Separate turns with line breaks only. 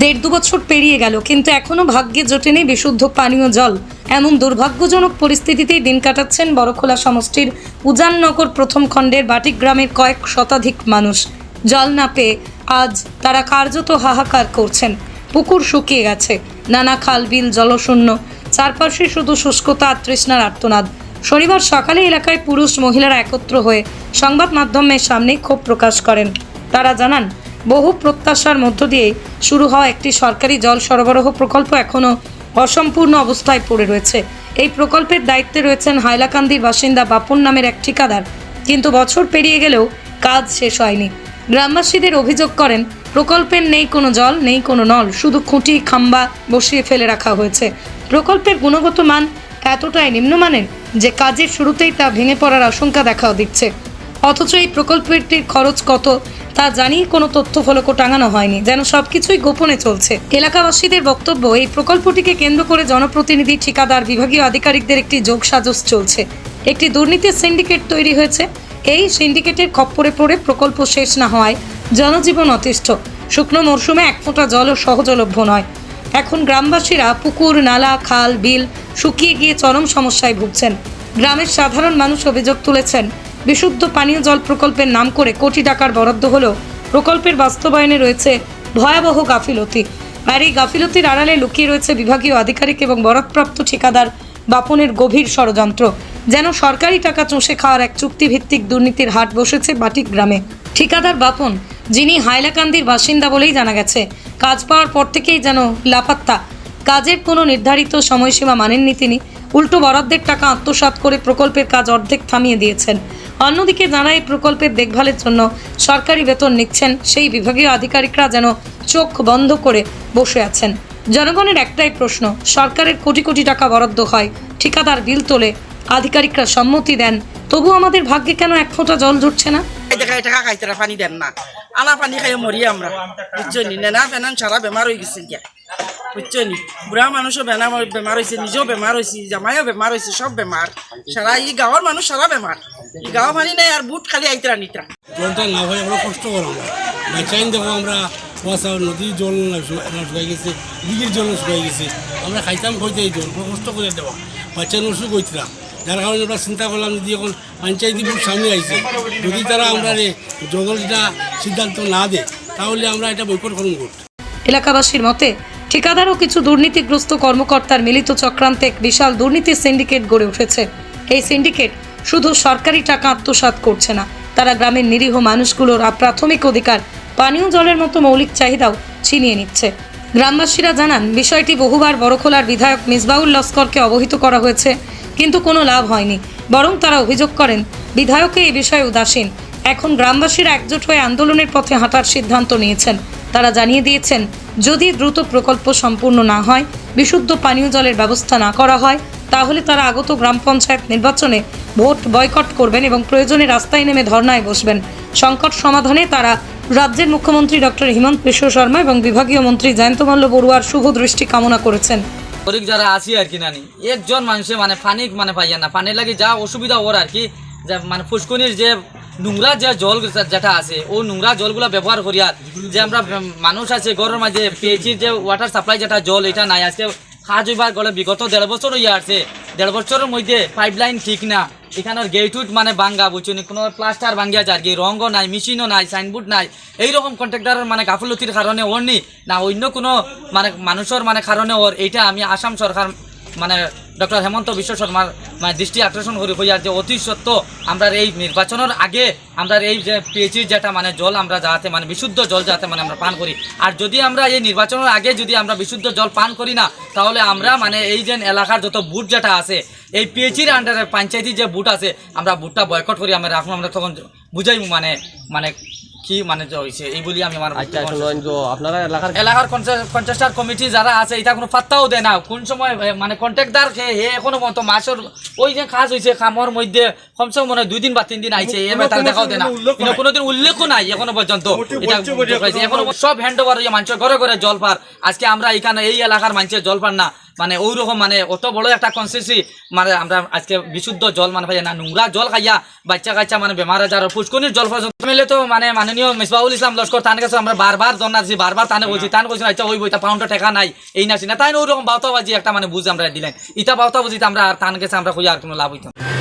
দেড় দু বছর পেরিয়ে গেল, কিন্তু এখনও ভাগ্যে জোটে নেই বিশুদ্ধ পানীয় জল। এমন দুর্ভাগ্যজনক পরিস্থিতিতেই দিন কাটাচ্ছেন বড়খোলা সমষ্টির উজাননগর প্রথম খণ্ডের বাটিক গ্রামের কয়েক শতাধিক মানুষ। জল না পেয়ে আজ তারা কার্যত হাহাকার করছেন। পুকুর শুকিয়ে গেছে, নানা খাল, বিল, জলশূন্য, চারপাশে শুধু শুষ্কতা আর তৃষ্ণার আর্তনাদ। শনিবার সকালে এলাকায় পুরুষ মহিলারা একত্র হয়ে সংবাদ মাধ্যমের সামনে ক্ষোভ প্রকাশ করেন। তারা জানান বহু প্রত্যাশার মধ্য দিয়ে শুরু হওয়া একটি সরকারি জল সরবরাহ প্রকল্প এখনও অসম্পূর্ণ অবস্থায় পড়ে রয়েছে। এই প্রকল্পের দায়িত্বে রয়েছেন হাইলাকান্দির বাসিন্দা বাপন নামের এক ঠিকাদার। কিন্তু বছর পেরিয়ে গেলেও কাজ শেষ হয়নি। গ্রামবাসীদের অভিযোগ করেন, প্রকল্পের নেই কোনো জল, নেই কোনো নল, শুধু খুঁটি, খাম্বা বসিয়ে ফেলে রাখা হয়েছে। প্রকল্পের গুণগত মান এতটাই নিম্নমানের যে কাজের শুরুতেই তা ভেঙে পড়ার আশঙ্কা দেখাও দিচ্ছে। অথচ এই প্রকল্পটির খরচ কত তা জানিয়ে কোনো তথ্য ফলকও টাঙানো হয়নি, যেন সবকিছুই গোপনে চলছে। এলাকাবাসীদের বক্তব্য, এই প্রকল্পটিকে কেন্দ্র করে জনপ্রতিনিধি, ঠিকাদার, বিভাগীয় আধিকারিকদের একটি যোগসাজশ চলছে। একটি দুর্নীতির সিন্ডিকেট তৈরি হয়েছে। এই সিন্ডিকেটের খপ্পরে পড়ে প্রকল্প শেষ না হওয়ায় জনজীবন অতিষ্ঠ। শুকনো মরশুমে এক ফোঁটা জলও সহজলভ্য নয়। এখন গ্রামবাসীরা পুকুর, নালা, খাল, বিল শুকিয়ে গিয়ে চরম সমস্যায় ভুগছেন। গ্রামের সাধারণ মানুষ অভিযোগ তুলেছেন বিশুদ্ধ পানীয় জল প্রকল্পের নাম করে কোটি টাকার বরাদ্দ হলেও প্রকল্পের বাস্তবায়নে রয়েছে ভয়াবহ গাফিলতি। আর এই গাফিলতির আড়ালে লুকিয়ে রয়েছে বিভাগীয় আধিকারিক এবং বরাদপ্রাপ্ত ঠিকাদার বাপনের গভীর ষড়যন্ত্র। যেন সরকারি টাকা চষে খাওয়ার এক চুক্তিভিত্তিক দুর্নীতির হাট বসেছে বাটিক গ্রামে। ঠিকাদার বাপন, যিনি হাইলাকান্দির বাসিন্দা বলেই জানা গেছে, কাজ পাওয়ার পর থেকেই যেন লাপাত্তা। কাজের কোনো নির্ধারিত সময়সীমা মানেননি তিনি। উল্টো বরাদ্দের টাকা আত্মসাৎ করে প্রকল্পের কাজ অর্ধেক থামিয়ে দিয়েছেন। অন্যদিকে যারা এই প্রকল্পের দেখভালের জন্য সরকারি বেতন নিচ্ছেন সেই বিভাগীয় আধিকারিকরা যেন চোখ বন্ধ করে বসে আছেন। জনগণের একটাই প্রশ্ন, সরকারের কোটি কোটি টাকা বরাদ্দ হয়, ঠিকাদার বিল তোলে, আধিকারিকরা সম্মতি দেন, তবু আমাদের ভাগ্যে কেন এক ফোঁটা জল জুটছে না?
টাকা খাইতে পানি দেন না। আনা পানি খাই মরি আমরা। বুঝছ নি? নেনা ফেনান সারা বেমার হয়ে গেছে গিয়া বুঝছ নি? বুড়া মানুষও বেনা বেমার হয়েছে নিজেও বেমার হয়েছে জামাইও বেমার হয়েছে সব বেমার সারা ই গাঁৱৰ মানুষ সারা বেমার গাঁও পানি নাই আর বুট খালি আইতরা নিতরা
জলটা না হয় আমরা কষ্ট করো আমরা। দেখো আমরা কুয়াশা নদীর জল শুকাই গেছে দিঘির জল শুকাই গেছে। আমরা খাইতাম খাইতে এই জল কষ্ট করে দেওয়া। বাচ্চা নষ্ট করছিলাম যার কারণে আমরা চিন্তা করলাম যদি এখন পঞ্চায়েত বুট সামনে আইছে যদি তারা আমরা জঙ্গলটা সিদ্ধান্ত না দেয় তাহলে আমরা এটা বৈকট করুন করতে
এলাকাবাসীর মতে ঠিকাদার ও কিছু দুর্নীতিগ্রস্ত কর্মকর্তার মিলিত চক্রান্তে এক বিশাল দুর্নীতির সিন্ডিকেট গড়ে উঠেছে। এই সিন্ডিকেট শুধু সরকারি টাকা আত্মসাৎ করছে না, তারা গ্রামের নিরীহ মানুষগুলোর প্রাথমিক অধিকার, পানীয় জলের মতো মৌলিক চাহিদাও ছিনিয়ে নিচ্ছে। গ্রামবাসীরা জানান, বিষয়টি বহুবার বড়খোলার বিধায়ক মিসবাউল লস্করকে অবহিত করা হয়েছে, কিন্তু কোনো লাভ হয়নি। বরং তারা অভিযোগ করেন বিধায়ককে এই বিষয়ে উদাসীন। এখন গ্রামবাসীরা একজোট হয়ে আন্দোলনের পথে হাঁটার সিদ্ধান্ত নিয়েছেন। তারা জানিয়ে দিয়েছেন, যদি দ্রুত প্রকল্প সম্পূর্ণ না হয়, বিশুদ্ধ পানীয় জলের ব্যবস্থা না করা হয় তাহলে তারা আগত গ্রাম পঞ্চায়েত নির্বাচনে ভোট বয়কট করবেন এবং প্রয়োজনে রাস্তায় নেমে ধর্নায় বসবেন। সংকট সমাধানে তারা রাজ্যের মুখ্যমন্ত্রী ডক্টর হিমন্ত বিশ্ব শর্মা এবং বিভাগীয় মন্ত্রী জয়ন্ত মল্ল বড়ুয়ার শুভ দৃষ্টি কামনা করেছেন।
গরিব যারা আছি আর কি নানি, একজন মানুষে মানে পানি মানে পাইয়া না। পানির লাগে যা অসুবিধা ওর আর কি মানে ফুসকুনির যে নোংরা যে জল যেটা আছে, ও নোংরা জলগুলা ব্যবহার করিয়া যে আমরা মানুষ আছে, ঘরের মাঝে পেয়েছি যে ওয়াটার সাপ্লাই যেটা জল, এটা নাই। আজকে কাজ হইবার গেলে বিগত দেড় বছর হইয়া আছে দেড় বছরের মধ্যে পাইপ লাইন ঠিক না। এখানের গেট মানে ভাঙ্গা বুঝুন কোনো প্লাস্টার ভাঙ্গিয়া যার কি রঙও নাই মেশিনও নাই সাইনবোর্ড নাই। এইরকম কন্ট্রাক্টারের মানে গাফলতির কারণে ওর নি না, অন্য কোনো মানে মানুষের মানে কারণে ওর। এইটা আমি আসাম সরকার মানে ডক্টর হেমন্ত বিশ্ব শর্মার মানে দৃষ্টি আকর্ষণ করি হইয়ার যে, অতি সত্য আমরা এই নির্বাচনের আগে আমরা এই যে পিএইচির যেটা মানে জল আমরা যাতে মানে বিশুদ্ধ জল যাতে মানে আমরা পান করি। আর যদি আমরা এই নির্বাচনের আগে যদি আমরা বিশুদ্ধ জল পান করি না, তাহলে আমরা মানে এই যে এলাকার যত বুট যেটা আছে, এই পিএইচির আন্ডারে পঞ্চায়েতি যে বুট আছে, আমরা বুটটা বয়কট করি, আমরা রাখুন আমরা তখন বুঝাই মানে মানে কি মানে হয়েছে এই বলি আমি আমার
আচ্ছা শুনুন তো আপনারা এলাকার
কমিটি যারা আছে এটা কোনো পাত্তাও দেয় না। কোন সময় মানে কন্ট্রাক্টদার হে হে এখনও মতো মাসের ওই যে কাজ হয়েছে কামর মধ্যে কমসে কম মনে দুই দিন বা তিন দিন আইছে তার দেখাও দেয় না। কিন্তু কোনোদিন উল্লেখও নাই এখনও পর্যন্ত। এটা। এখনও সব হ্যান্ড ওভার হয়ে মানুষের ঘরে ঘরে জল পার। আজকে আমরা এখানে এই এলাকার মানুষের জল পান না। মানে ওই রকম মানে অত বড় একটা কনসেসি মানে আমরা আজকে বিশুদ্ধ জল মানে পাই না, নোংরা জল খাইয়া, বাচ্চা কাচ্চা মানে বেমার আজার পুষ্কনির জল পর্যন্ত মিলে তো মানে মাননীয় মিসবাউল ইসলাম লস্কর তার কাছে আমরা বারবার জানাচ্ছি, বারবার তানে বলছি তান কইছি আচ্ছা ওই বইটা পাউন্ড টেকা নাই, এই না তাই ওই রকম বাউতাবাজি একটা মানে বুঝ আমরা দিলেন ইটা বাউতাবাজিতে আমরা আর তান কাছে আমরা কই আর কোনো লাভ হইতো না।